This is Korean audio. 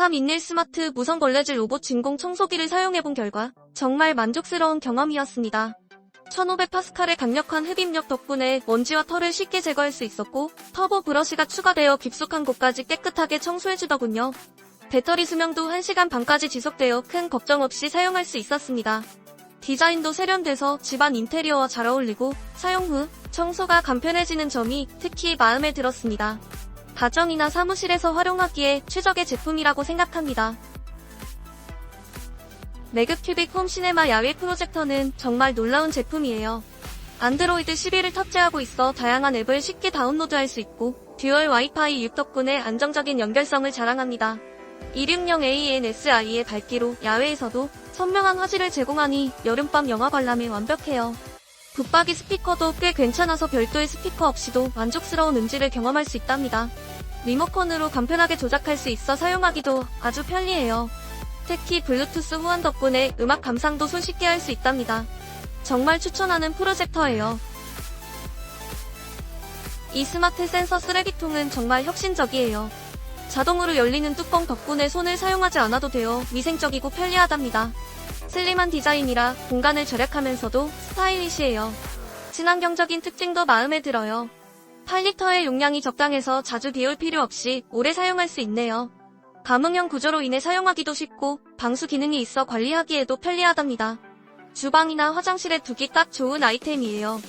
3 인일 스마트 무선 걸레질 로봇 진공 청소기를 사용해본 결과 정말 만족스러운 경험이었습니다. 1500파스칼의 강력한 흡입력 덕분에 먼지와 털을 쉽게 제거할 수 있었고 터보 브러쉬가 추가되어 깊숙한 곳까지 깨끗하게 청소해주더군요. 배터리 수명도 1시간 반까지 지속되어 큰 걱정 없이 사용할 수 있었습니다. 디자인도 세련돼서 집안 인테리어와 잘 어울리고 사용 후 청소가 간편해지는 점이 특히 마음에 들었습니다. 가정이나 사무실에서 활용하기에 최적의 제품이라고 생각합니다. 매그큐빅 홈 시네마 야외 프로젝터는 정말 놀라운 제품이에요. 안드로이드 11을 탑재하고 있어 다양한 앱을 쉽게 다운로드할 수 있고 듀얼 와이파이 6 덕분에 안정적인 연결성을 자랑합니다. 260ANSI의 밝기로 야외에서도 선명한 화질을 제공하니 여름밤 영화 관람에 완벽해요. 붙박이 스피커도 꽤 괜찮아서 별도의 스피커 없이도 만족스러운 음질을 경험할 수 있답니다. 리모컨으로 간편하게 조작할 수 있어 사용하기도 아주 편리해요. 특히 블루투스 후원 덕분에 음악 감상도 손쉽게 할 수 있답니다. 정말 추천하는 프로젝터예요. 이 스마트 센서 쓰레기통은 정말 혁신적이에요. 자동으로 열리는 뚜껑 덕분에 손을 사용하지 않아도 되어 위생적이고 편리하답니다. 슬림한 디자인이라 공간을 절약하면서도 스타일리시해요. 친환경적인 특징도 마음에 들어요. 8리터의 용량이 적당해서 자주 비울 필요 없이 오래 사용할 수 있네요. 감응형 구조로 인해 사용하기도 쉽고 방수 기능이 있어 관리하기에도 편리하답니다. 주방이나 화장실에 두기 딱 좋은 아이템이에요.